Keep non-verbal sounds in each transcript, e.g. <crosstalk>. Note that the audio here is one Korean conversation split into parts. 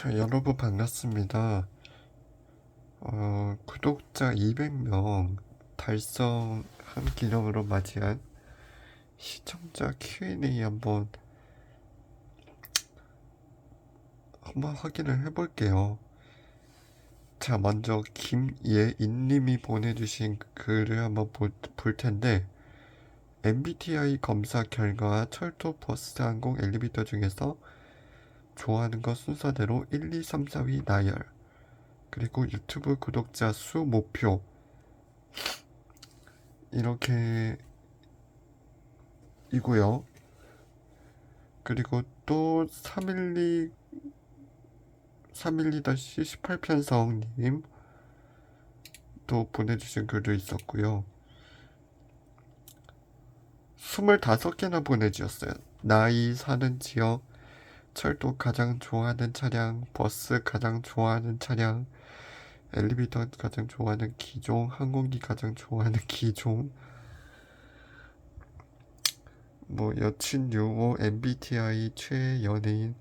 자, 여러분 반갑습니다. 어, 구독자 200명 달성한 기념으로 맞이한 시청자 Q&A 한번 한번 확인을 해볼게요. 자, 먼저 김예인님이 보내주신 글을 한번 보- 볼 텐데 MBTI 검사 결과 철도, 버스, 항공, 엘리베이터 중에서 좋아하는 것 순서대로 1, 2, 3, 4위 나열 그리고 유튜브 구독자 수 목표 이렇게 이고요. 그리고 또 312 312-18편성님 또 보내주신 글도 있었고요. 25개나 보내주셨어요. 나이, 사는 지역, 철도 가장 좋아하는 차량, 버스 가장 좋아하는 차량, 엘리베이터 가장 좋아하는 기종, 항공기 가장 좋아하는 <laughs> 기종, 뭐 여친 유머, MBTI 최애 연예인,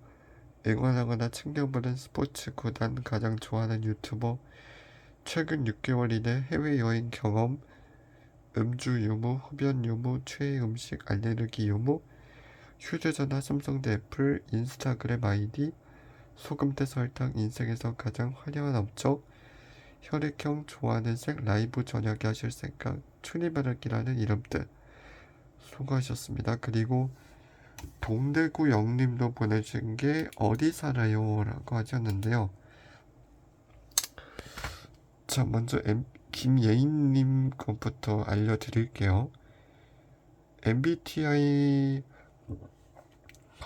응원하거나 챙겨보는 스포츠 구단 가장 좋아하는 유튜버, 최근 6개월 이내 해외여행 경험, 음주 유무, 흡연 유무, 최애 음식 알레르기 유무, 휴대전화 삼성 대 애플, 인스타그램 아이디, 소금대 설탕, 인생에서 가장 화려한 업적, 혈액형 좋아하는 색, 라이브 저녁에 하실 생각, 추리바르기라는 이름 뜻. 수고하셨습니다. 그리고 동대구 영님도 보내주신 게 어디 살아요? 라고 하셨는데요. 자, 먼저 김예인님 것부터 알려드릴게요. MBTI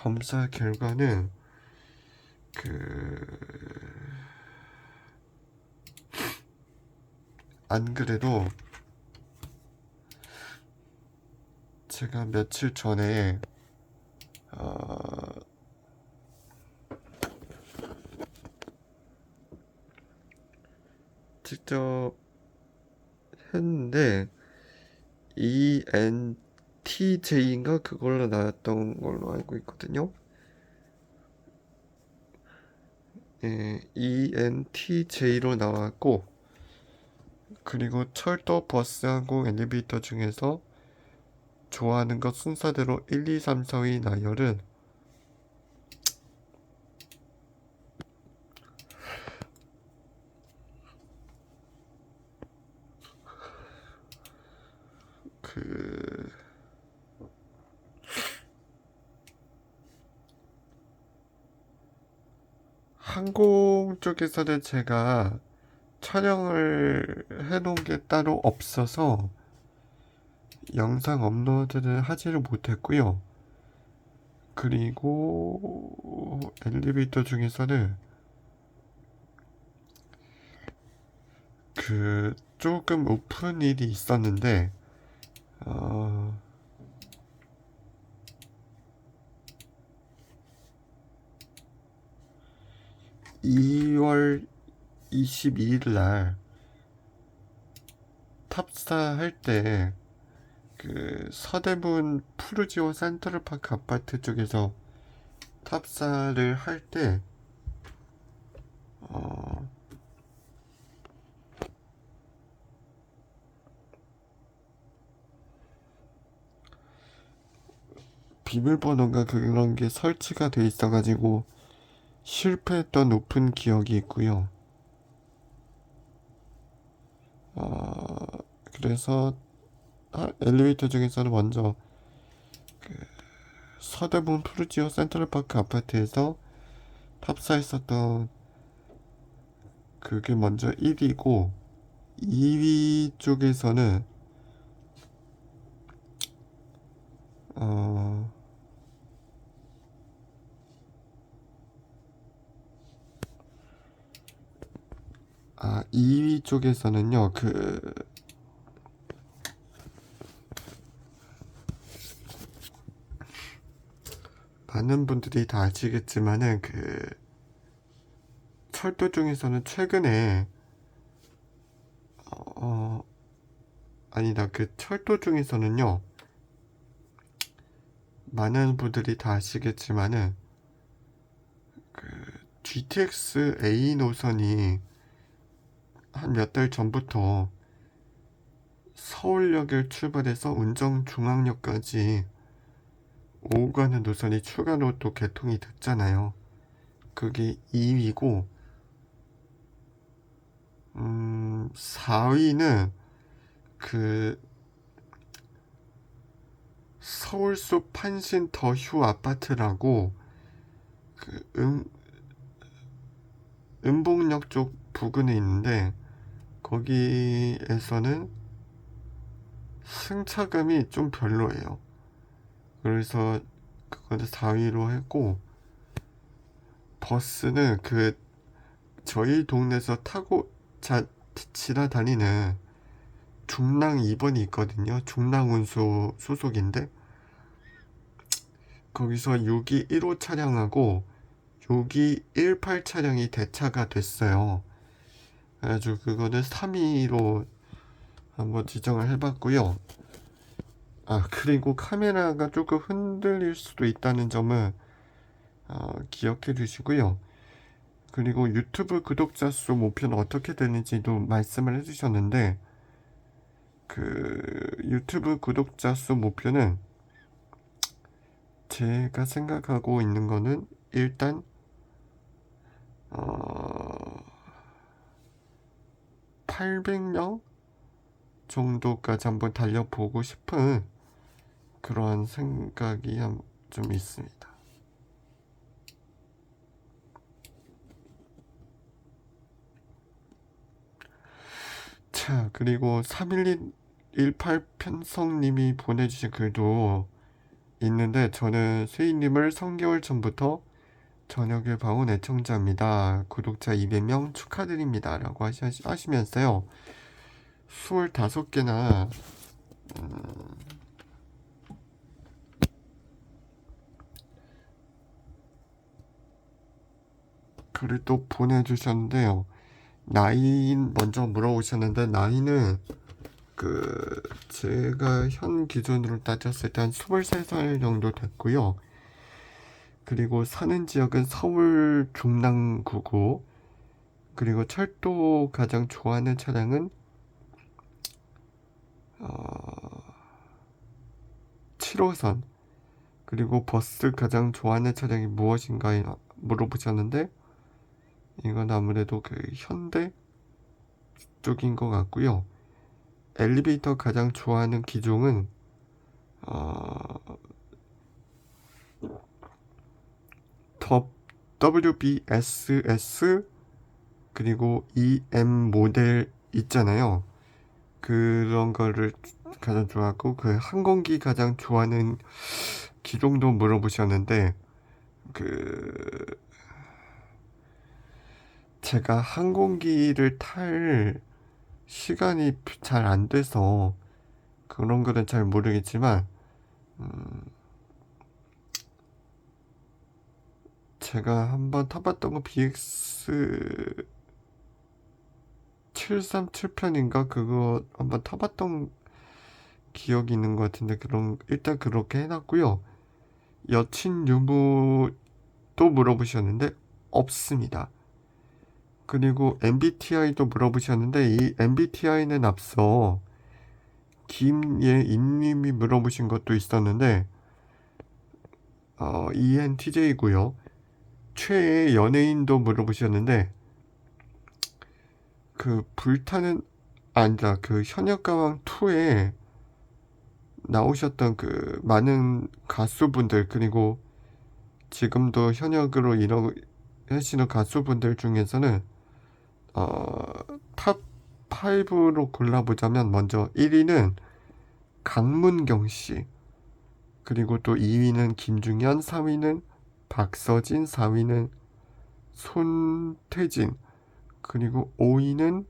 검사 결과는 그 안 그래도 제가 며칠 전에 어 직접 했는데 ENTJ인가 그걸로 나왔던 걸로 알고 있거든요. 예, ENTJ로 나왔고 그리고 철도, 버스, 항공, 엘리베이터 중에서 좋아하는 것 순서대로 1, 2, 3, 4위 나열은 항공 쪽에서는 제가 촬영을 해놓은 게 따로 없어서 영상 업로드를 하지를 못했고요. 그리고 엘리베이터 중에서는 그 조금 오픈 일이 있었는데 10월 22일 날 탑스타 할 때 그 서대문 푸르지오 센트럴파크 아파트 쪽에서 탑사를 할 때 어, 비밀번호가 그런 게 설치가 돼 있어가지고 실패했던 높은 기억이 있고요. 어, 그래서 아, 엘리베이터 중에서는 먼저 그 서대문 푸르지오 센트럴파크 아파트에서 탑사했었던 그게 먼저 1위고 2위 쪽에서는 어 아, 2위 쪽에서는요, 그, 많은 분들이 다 아시겠지만은, 그, 철도 중에서는 최근에, 어, 아니다, 그 철도 중에서는요, 많은 분들이 다 아시겠지만은, 그, GTX A 노선이 한 몇 달 전부터 서울역을 출발해서 운정중앙역까지 오고 가는 노선이 추가로 또 개통이 됐잖아요. 그게 2위고, 음, 4위는 그 서울숲 판신 더휴 아파트라고 그 음, 음봉역 쪽 부근에 있는데 거기에서는 승차감이 좀 별로예요. 그래서 그거는 4위로 했고 버스는 그 저희 동네에서 타고 자, 지나다니는 중랑 2번이 있거든요. 중랑운수 소속인데 거기서 6기 1호 차량하고 6기 18 차량이 대차가 됐어요. 그래가지고 그거는 3위로 한번 지정을 해봤고요. 아 그리고 카메라가 조금 흔들릴 수도 있다는 점을 어, 기억해 주시고요. 그리고 유튜브 구독자 수 목표는 어떻게 되는지도 말씀을 해주셨는데 그 유튜브 구독자 수 목표는 제가 생각하고 있는 거는 일단 어 800명 정도까지 한번 달려보고 싶은 그런 생각이 한- 좀 있습니다. 자, 그리고 31118 편성님이 보내주신 글도 있는데 저는 수인님을 3개월 전부터 저녁에 봐온 애청자입니다. 구독자 200명 축하드립니다. 라고 하시, 하시면서요. 25개나 음, 글을 또 보내주셨는데요. 나이 먼저 물어보셨는데 나이는 그 제가 현 기준으로 따졌을 때 한 23살 정도 됐고요. 그리고 사는 지역은 서울 중랑구고 그리고 철도 가장 좋아하는 차량은 어 7호선 그리고 버스 가장 좋아하는 차량이 무엇인가 물어보셨는데 이건 아무래도 그 현대 쪽인 것 같고요. 엘리베이터 가장 좋아하는 기종은 어, 더 WBSS 그리고 EM 모델 있잖아요. 그런 거를 가장 좋아하고 그 항공기 가장 좋아하는 기종도 물어보셨는데 그 제가 항공기를 탈 시간이 잘 안 돼서 그런 거는 잘 모르겠지만, 음, 제가 한번 타봤던 거 BX 737편인가 그거 한번 타봤던 기억이 있는 것 같은데 그런 일단 그렇게 해놨고요. 여친 유무도 물어보셨는데 없습니다. 그리고 MBTI도 물어보셨는데 이 MBTI는 앞서 김예인님이 물어보신 것도 있었는데 어, ENTJ고요. 최애 연예인도 물어보셨는데 그 불타는 아니다 그 현역가왕 2에 나오셨던 그 많은 가수분들 그리고 지금도 현역으로 일하고 하시는 가수분들 중에서는 어, 탑 5로 골라보자면 먼저 1위는 강문경 씨, 그리고 또 2위는 김중현, 3위는 박서진, 4위는 손태진, 그리고 5위는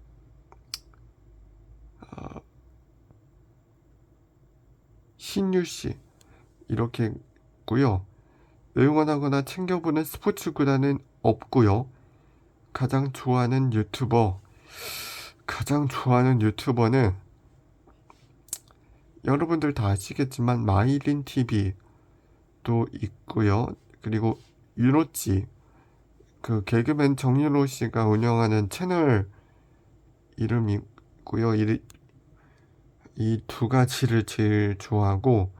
어, 신유 씨 이렇게 있고요. 응원하거나 챙겨보는 스포츠 구단은 없고요. 가장 좋아하는 유튜버 가장 좋아하는 유튜버는 여러분들 다 아시겠지만 마이린 TV도 있고요. 그리고 유로찌 그 개그맨 정윤호 씨가 운영하는 채널 이름이고요. 이 두 가지를 제일 좋아하고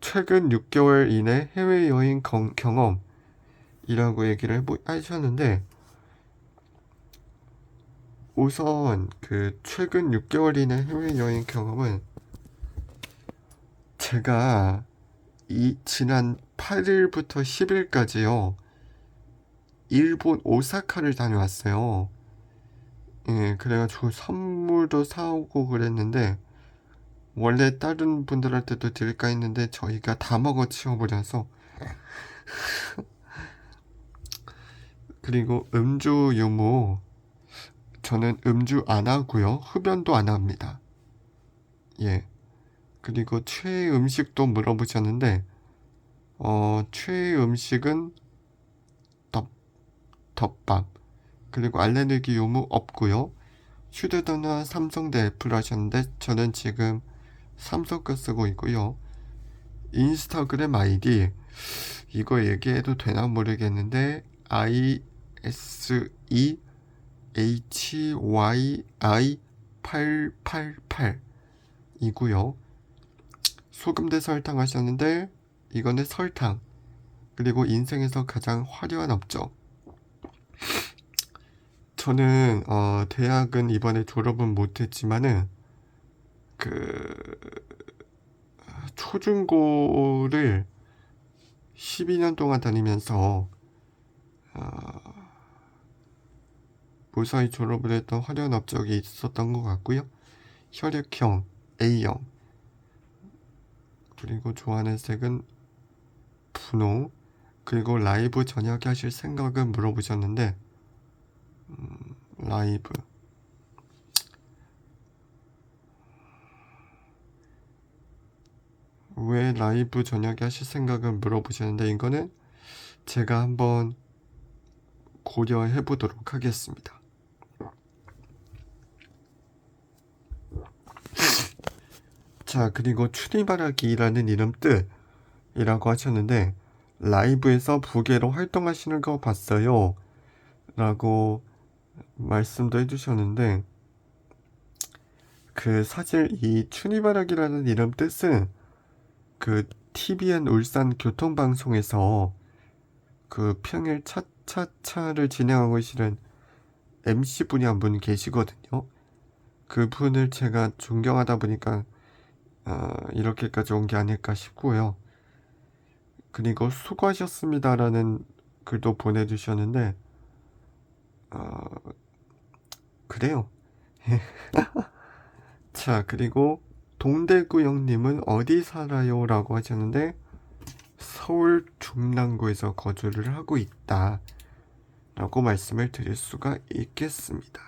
최근 6개월 이내 해외 여행 경- 경험이라고 얘기를 하셨는데 우선 그 최근 6개월 이내 해외 여행 경험은 제가 이 지난 8일부터 10일까지요. 일본 오사카를 다녀왔어요. 예, 그래가지고 선물도 사오고 그랬는데 원래 다른 분들한테도 드릴까 했는데 저희가 다 먹어 치워버려서 <laughs> 그리고 음주 유무 저는 음주 안 하고요. 흡연도 안 합니다. 예. 그리고 최애 음식도 물어보셨는데 어, 최애 음식은 덮, 덮밥 그리고 알레르기 요무 없고요. 휴대전화 삼성 대 애플 하셨는데 저는 지금 삼성 거 쓰고 있고요. 인스타그램 아이디 이거 얘기해도 되나 모르겠는데 I S E H Y I 888 이고요. 소금 대 설탕 하셨는데 이거는 설탕. 그리고 인생에서 가장 화려한 업적. 저는 어, 대학은 이번에 졸업은 못했지만은 그 초중고를 12년 동안 다니면서 어, 무사히 졸업을 했던 화려한 업적이 있었던 것 같고요. 혈액형 A형. 그리고 좋아하는 색은 분홍 그리고 라이브 저녁에 하실 생각은 물어보셨는데 음, 라이브 왜 라이브 저녁에 하실 생각은 물어보셨는데 이거는 제가 한번 고려해 보도록 하겠습니다. 자, 그리고 추리바라기라는 이름 뜻 이라고 하셨는데 라이브에서 부계로 활동하시는 거 봤어요. 라고 말씀도 해주셨는데 그 사실 이 추리바라기라는 이름 뜻은 그 TVN 울산 교통방송에서 그 평일 차차차를 진행하고 계시는 MC 분이 한 분 계시거든요. 그 분을 제가 존경하다 보니까 어, 이렇게까지 온 게 아닐까 싶고요. 그리고 수고하셨습니다라는 글도 보내주셨는데 어, 그래요. <laughs> 자, 그리고 동대구 형님은 어디 살아요? 라고 하셨는데 서울 중랑구에서 거주를 하고 있다 라고 말씀을 드릴 수가 있겠습니다.